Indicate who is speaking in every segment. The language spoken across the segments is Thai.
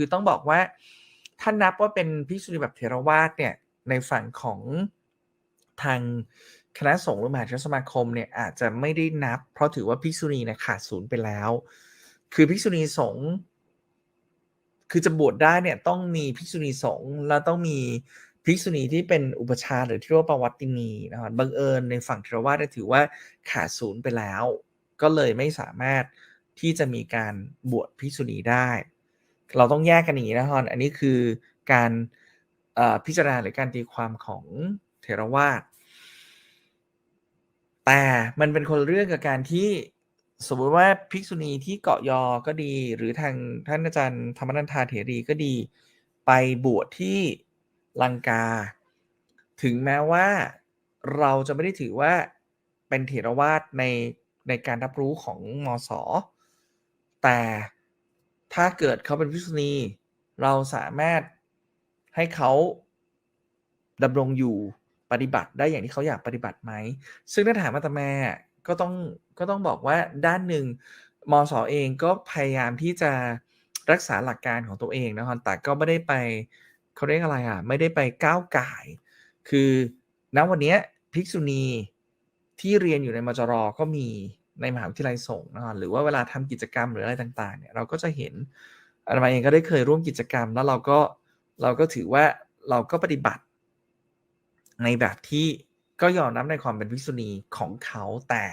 Speaker 1: คือต้องบอกว่าถ้านับว่าเป็นภิกษุณีแบบเถรวาทเนี่ยในฝั่งของทางคณะสงฆ์หรือมหาเถรสมาคมเนี่ยอาจจะไม่ได้นับ เพราะถือว่าภิกษุณีเนี่ยขาดศูนย์ไปแล้ว คือภิกษุณีสงฆ์คือจะบวชได้เนี่ยต้องมีภิกษุณีสงฆ์แล้วต้องมีภิกษุณีที่เป็นอุปชาหรือที่เรียกว่าปวัตตินีนะครับบังเอิญในฝั่งเทรวาสถือว่าขาดศูนย์ไปแล้ว ก็เลยไม่สามารถที่จะมีการบวชภิกษุณีได้ เราต้องแยกกันอย่างนี้นะฮอนอันนี้คือการพิจารณาหรือการตีความของเทรวาสแต่มันเป็นคนเรื่องกับการที่สมมติว่าภิกษุณีที่เกาะยอก็ดี หรือทางท่านอาจารย์ธรรมนันทาเถรีก็ดี ไปบวชที่ลังกา ถึงแม้ว่าเราจะไม่ได้ถือว่าเป็นเถรวาทในในการรับรู้ของมสแต่ ถ้าเกิดเขาเป็นภิกษุณีเราสามารถให้เขาดำรงอยู่ปฏิบัติได้อย่างที่เขาอยากปฏิบัติไหม ซึ่งถ้าถามอาตมาก็ต้องก็ต้องบอกว่าด้านหนึ่งมสเองก็พยายามที่จะรักษาหลักการของตัวเองนะครับแต่ก็ไม่ได้ไปเขาเรียกอะไรอะ ไม่ได้ไปก้าวไก่ คือณวันนี้ภิกษุณีที่เรียนอยู่ในมจรก็มี ในมหาวิทยาลัยสงฆ์นะครับหรือว่าเวลาทำกิจกรรมหรืออะไรต่างๆเนี่ยเราก็จะเห็นอาตมาเองก็ได้เคยร่วมกิจกรรม แล้วเราก็เราก็ถือว่าเราก็ปฏิบัติ ในแบบที่ก็ยอมรับในความเป็นภิกษุณีของเขาแต่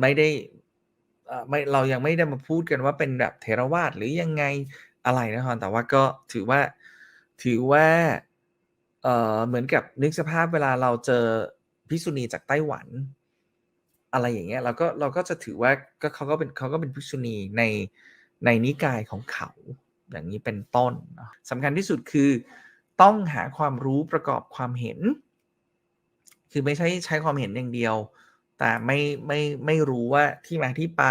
Speaker 1: ไม่ได้ไม่เรายังไม่ได้มาพูดกันว่าเป็นแบบเทรวาสหรือยังไงอะไรนะครับแต่ว่าก็ถือว่าถือว่าเออเหมือนกับนึกสภาพเวลาเราเจอภิษุณีจากไต้หวัน อะไรอย่างเงี้ยเราก็เราก็จะถือว่าก็เขาก็เป็นเขาก็เป็นภิกษุณีในในนิกายของเขา อย่างนี้เป็นต้นสำคัญที่สุดคือต้องหาความรู้ประกอบความเห็น คือไม่ใช่ใช้ความเห็นอย่างเดียว แต่ไม่ไม่ไม่รู้ว่าที่มาที่ไป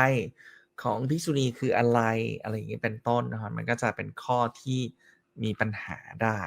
Speaker 1: ของภิกษุณีคืออะไรอะไรอย่างนี้เป็นต้นนะครับมันก็จะเป็นข้อที่มีปัญหาได้